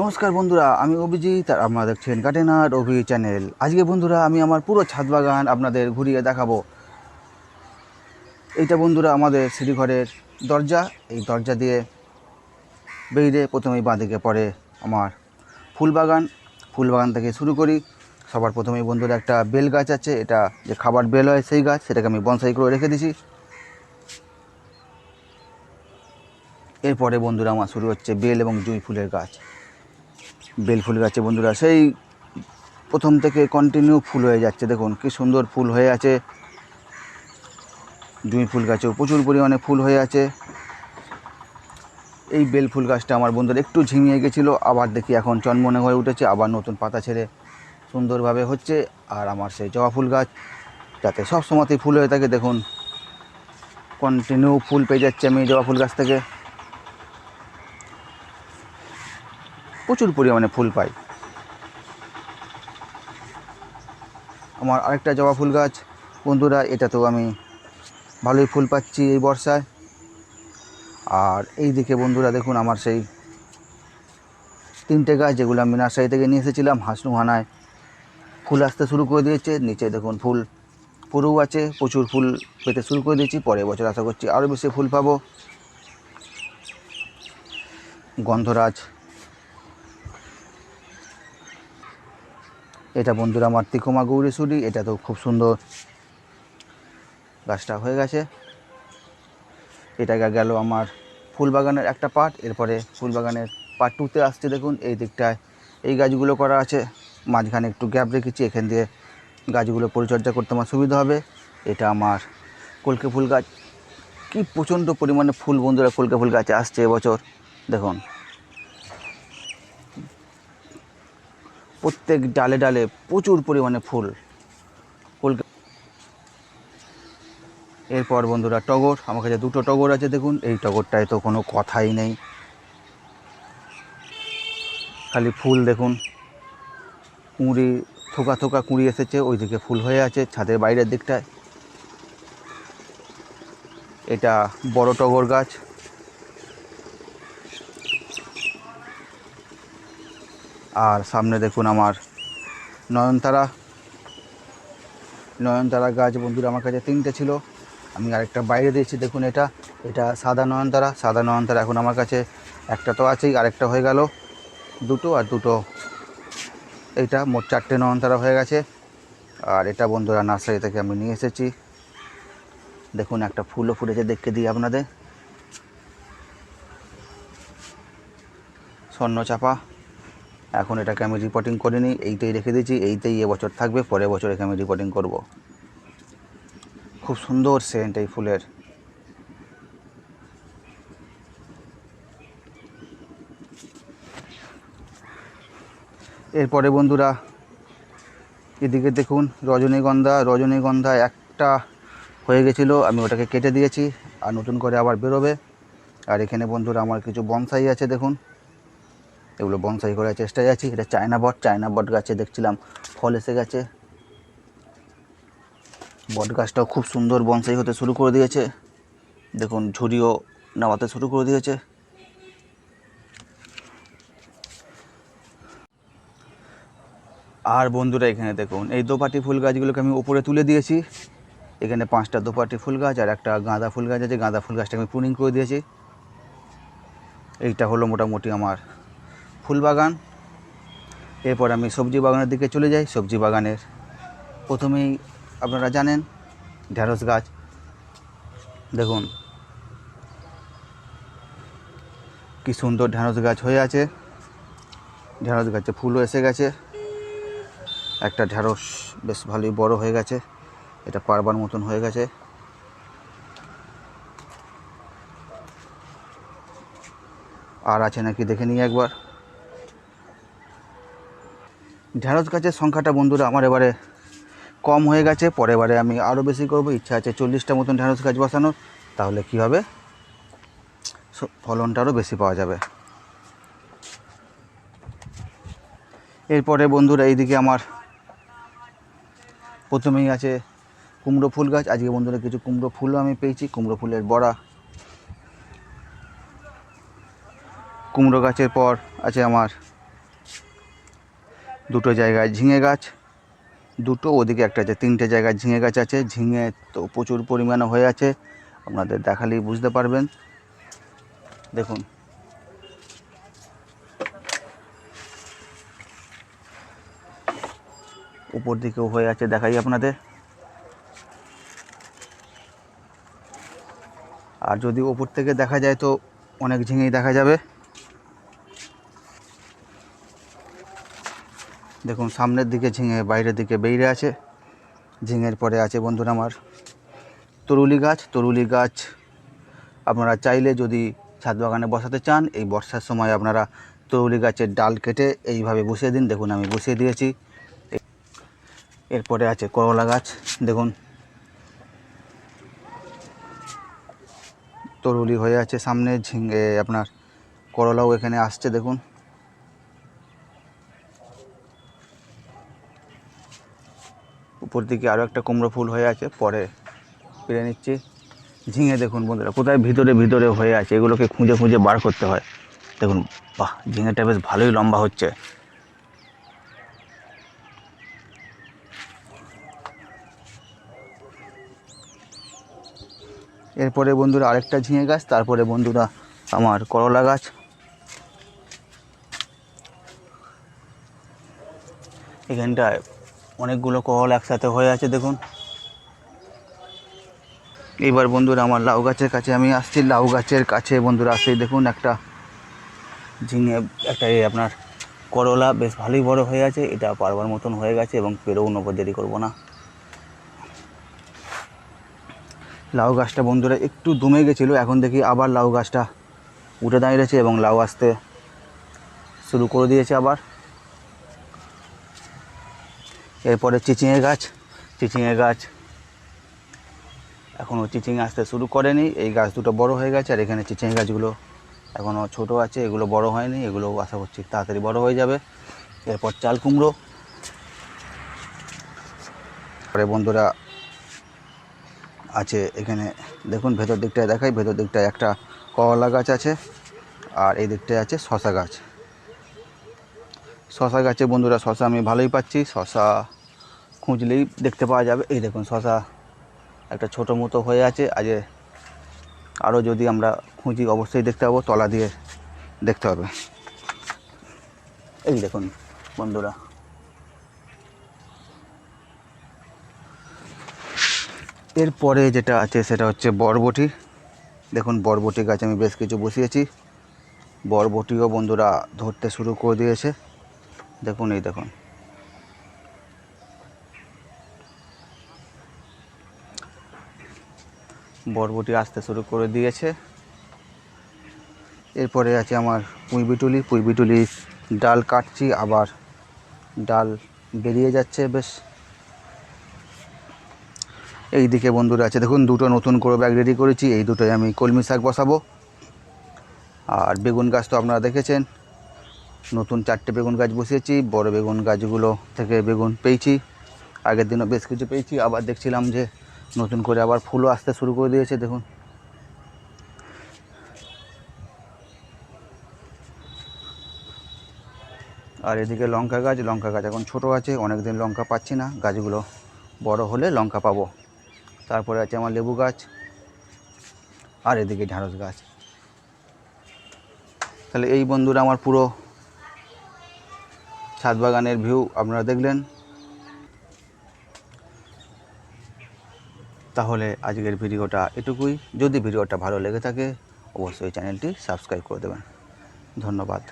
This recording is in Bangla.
নমস্কার বন্ধুরা, আমি অভিজিৎ আর আপনারা দেখছেন কাটেনার অভি চ্যানেল। আজকে বন্ধুরা, আমি আমার পুরো ছাদ বাগান আপনাদের ঘুরিয়ে দেখাবো। এইটা বন্ধুরা আমাদের সিঁড়িঘরের দরজা। এই দরজা দিয়ে বেরিয়ে প্রথমেই বাঁদিকে পড়ে আমার ফুল বাগান। ফুল বাগান থেকে শুরু করি। সবার প্রথমেই বন্ধুরা একটা বেল গাছ আছে, এটা যে খাবার বেল হয় সেই গাছ, সেটাকে আমি বনসাই করে রেখে দিছি। এরপরে বন্ধুরা আমার শুরু হচ্ছে বেল এবং জুঁই ফুলের গাছ। বেল ফুল গাছে বন্ধুরা, সেই প্রথম থেকে কন্টিনিউ ফুল হয়ে যাচ্ছে। দেখুন, কি সুন্দর ফুল হয়ে আছে। জুঁই ফুল গাছেও প্রচুর পরিমাণে ফুল হয়ে আছে। এই বেল ফুল গাছটা আমার বন্ধুরা একটু ঝিমিয়ে গেছিল, আবার দেখি এখন চনমনে হয়ে উঠেছে, আবার নতুন পাতা ছেড়ে সুন্দরভাবে হচ্ছে। আর আমার সেই জবা ফুল গাছ, যাতে সব সময়তেই ফুল হয়ে থাকে, দেখুন কন্টিনিউ ফুল পেয়ে যাচ্ছে আমি জবা ফুল গাছ থেকে। প্রচুর পরিমাণে ফুল পাই। আমার আরেকটা জবা ফুল গাছ। বন্ধুরা, এটাতেও আমি ভালোই ফুল পাচ্ছি এই বর্ষায়। আর এই দিকে বন্ধুরা, দেখুন আমার সেই তিনটে গাছ যেগুলো আমি নার্সারি থেকে নিয়ে এসেছিলাম, হাসনুহানায় ফুল আসতে শুরু করে দিয়েছে। নিচে দেখুন ফুল পুরোও আছে, প্রচুর ফুল পেতে শুরু করে দিয়েছি। পরের বছর আশা করছি আরও বেশি ফুল পাবো। গন্ধরাজ এটা বন্ধুরা আমার তিকোমা গৌরীশুরি এটা তো খুব সুন্দর। গাছটা হয়ে গেছে। এটা গেল আমার ফুল বাগানের একটা পার্ট এরপরে ফুল বাগানের পার্ট টুতে আসছে দেখুন, এই দিকটায়। এই গাছগুলো করা আছে, মাঝখানে একটু গ্যাপ রেখেছি, এখান দিয়ে গাছগুলো পরিচর্যা করতে আমার সুবিধা হবে। এটা আমার কলকে ফুল গাছ। কি প্রচণ্ড পরিমাণে ফুল বন্ধুরা কলকে ফুল গাছে আসছে এবছর, দেখুন। প্রত্যেক ডালে ডালে প্রচুর পরিমাণে ফুল। কলকে এরপর বন্ধুরা টগর, আমার কাছে দুটো টগর আছে দেখুন। এই টগরটায় তো কোনো কথাই নেই। খালি ফুল দেখুন। কুঁড়ি, থোকা থোকা কুঁড়ি এসেছে, ওইদিকে ফুল হয়ে আছে ছাদের বাইরের দিকটায়। এটা বড় টগর গাছ। আর সামনে দেখুন আমার নয়নতারা। নয়নতারা গাছ বন্ধুরা আমার কাছে তিনটে ছিল। আমি আরেকটা বাইরে দিয়েছি, দেখুন এটা। এটা সাদা নয়নতারা সাদা নয়নতারা এখন আমার কাছে একটা তো আছেই, আরেকটা হয়ে গেল। দুটো আর দুটো। এটা মোট চারটে নয়নতারা হয়ে গেছে। আর এটা বন্ধুরা নার্সারি থেকে আমি নিয়ে এসেছি। দেখুন একটা ফুলও ফুটেছে, দেখতে দিই আপনাদের। স্বর্ণ চাপা। এখন এটাকে আমি রিপোর্টিং করিনি এইটাই রেখে দিয়েছি, এইটাই এবছর থাকবে, পরের বছর একে আমি রিপোর্টিং করব। খুব সুন্দর সেন্ট এই ফুলের। এরপরে বন্ধুরা, এদিকে দেখুন রজনীগন্ধা রজনীগন্ধা একটা হয়ে গেছিল, আমি ওটাকে কেটে দিয়েছি, আর নতুন করে আবার বেরোবে। আর এখানে বন্ধুরা আমার কিছু বনসাই আছে, দেখুন। এগুলো বনসাই করার চেষ্টায় আছি। এটা চায়না বট চায়না বট গাছে দেখছিলাম ফল এসে গেছে। বট গাছটাও খুব সুন্দর বনসাই হতে শুরু করে দিয়েছে। দেখুন, ঝুড়িও নামাতে শুরু করে দিয়েছে। আর বন্ধুরা, এখানে দেখুন, এই দোপাটি ফুল গাছগুলোকে আমি উপরে তুলে দিয়েছি। এখানে পাঁচটা দোপাটি ফুল গাছ আর একটা গাঁদা ফুল গাছ আছে। গাঁদা ফুল গাছটাকে আমি প্রুনিং করে দিয়েছি। এইটা হলো মোটামুটি আমার ফুল বাগান এরপর আমি সবজি বাগানের দিকে চলে যাই। সবজি বাগানের প্রথমেই আপনারা জানেন ঢ্যাঁড়স গাছ। দেখুন, কি সুন্দর ঢ্যাঁড়স গাছ হয়ে আছে। ঢ্যাঁড়স গাছে ফুলও এসে গেছে। একটা ঢ্যাঁড়স বেশ ভালোই বড় হয়ে গেছে। এটা পারবার মতন হয়ে গেছে। আর আছে নাকি দেখে নিই একবার। ঢ্যাঁড়স গাছের সংখ্যাটা বন্ধুরা আমার এবারে কম হয়ে গেছে, পরের বারে আমি আরও বেশি করব। ইচ্ছা আছে চল্লিশটা মতন ঢ্যাঁড়স গাছ বসানোর, তাহলে কি হবে? ফলনটা আরও বেশি পাওয়া যাবে। এরপরে বন্ধুরা এইদিকে আমার প্রথমেই আছে কুমড়ো ফুল গাছ, আজকে বন্ধুরা কিছু কুমড়ো ফুলও আমি পেয়েছি, কুমড়ো ফুলের বড়া। কুমড়ো গাছের পর আছে আমার দুটো জায়গায় ঝিঙে গাছ, দুটো, ওদিকে একটা আছে তিনটে জায়গায় ঝিঙে গাছ আছে। ঝিঙে তো প্রচুর পরিমাণে হয়ে আছে, আপনাদের দেখালেই বুঝতে পারবেন। দেখুন। উপর দিকেও হয়ে আছে, দেখাই আপনাদের। আর যদি ওপর থেকে দেখা যায় তো অনেক ঝিঙেই দেখা যাবে। দেখুন, সামনের দিকে ঝিঙে বাইরের দিকে বেরিয়ে আছে। ঝিঙের পরে আছে বন্ধুরা আমার তরুলি গাছ। তরুলি গাছ আপনারা চাইলে যদি ছাদ বাগানে বসাতে চান, এই বর্ষার সময় আপনারা তরুলি গাছের ডাল কেটে এইভাবে বসিয়ে দিন। দেখুন, আমি বসিয়ে দিয়েছি। এরপরে আছে করলা গাছ। দেখুন, তরুলি হয়ে আছে সামনে। ঝিঙে, আপনার করলাও এখানে আসছে, দেখুন। উপর দিকে আরও একটা কুমড়ো ফুল হয়ে আছে, পরে পেরে নিচ্ছি। ঝিঙে দেখুন বন্ধুরা, কোথায় ভিতরে ভিতরে হয়ে আছে, এগুলোকে খুঁজে খুঁজে বার করতে হয়। দেখুন, বাহ, ঝিঙেটা বেশ ভালোই লম্বা হচ্ছে। এরপরে বন্ধুরা আরেকটা ঝিঙে গাছ, তারপরে বন্ধুরা আমার করলা গাছ। এখানটায় অনেকগুলো কল একসাথে হয়ে আছে, দেখুন। এইবার বন্ধুরা, আমার লাউ গাছের কাছে আমি আসছি, লাউ গাছের কাছে বন্ধুরা আসছি দেখুন, একটা ঝিঙে, একটা এই আপনার করলা বেশ ভালোই বড় হয়ে আছে, এটা পারবার মতন হয়ে গেছে এবং পেরেও নেব, দেরি করব না। লাউ গাছটা বন্ধুরা একটু দমে গেছিল, এখন দেখি আবার লাউ গাছটা উঠে দাঁড়িয়েছে এবং লাউ আসতে শুরু করে দিয়েছে আবার। এরপরে চিচিঙে গাছ চিচিঙে গাছ এখনও চিচিং আসতে শুরু করেনি। এই গাছ দুটো বড় হয়ে গেছে, আর এখানে চিচিঙে গাছগুলো এখনও ছোট আছে, এগুলো বড় হয়নি, এগুলো আশা করছি তাড়াতাড়ি বড় হয়ে যাবে। এরপর চাল কুমড়ো। পরে বন্ধুরা আছে এখানে, দেখুন ভেতর দিকটায় দেখাই, ভেতর দিকটায় একটা করলা গাছ আছে, আর এই দিকটায় আছে শশা গাছ। শশা গাছে বন্ধুরা, শশা আমি ভালোই পাচ্ছি। শশা খুঁজলেই দেখতে পাওয়া যাবে। এই দেখুন, শশা একটা ছোটো মতো হয়ে আছে। আজ আরও যদি আমরা খুঁজি, অবশ্যই দেখতে পাবো। তলা দিয়ে দেখতে হবে। এই দেখুন বন্ধুরা। এরপরে যেটা আছে, সেটা হচ্ছে বরবটি। দেখুন, বরবটি গাছ আমি বেশ কিছু বসিয়েছি। বরবটিও বন্ধুরা ধরতে শুরু করে দিয়েছে। দেখুন, এই দেখুন। বরবটি আসতে শুরু করে দিয়েছে। এরপরে আছে আমার পুঁইবিটুলি। পুঁইবিটুলি ডাল কাটছি, আবার ডাল বেরিয়ে যাচ্ছে, বেশ। এই দিকে বন্ধুরা আছে, দেখুন, দুটো নতুন করে ব্যাগ রেডি করেছি। এই দুটোই আমি কলমি শাক বসাবো। আর বেগুন গাছ তো আপনারা দেখেছেন। নতুন চারটে বেগুন গাছ বসিয়েছি, বড় বেগুন গাছগুলো থেকে বেগুন পেয়েছি। আগের দিনও বেশ কিছু পেয়েছি, আবার দেখছিলাম যে নতুন করে আবার ফুলও আসতে শুরু করে দিয়েছে, দেখুন। আর এদিকে লঙ্কা গাছ লঙ্কা গাছ এখন ছোট আছে অনেক দিন লঙ্কা পাচ্ছি না। গাছগুলো বড় হলে লঙ্কা পাবো। তারপরে আছে আমার লেবু গাছ, আর এদিকে ঢ্যাঁড়স গাছ। তাহলে এই বন্ধুরা আমার পুরো ছাদ বাগানের ভিউ আপনারা দেখলেন। তাহলে আজকের ভিডিওটা এটুকুই। যদি ভিডিওটা ভালো লেগে থাকে, অবশ্যই চ্যানেলটি সাবস্ক্রাইব করে দেবেন। ধন্যবাদ।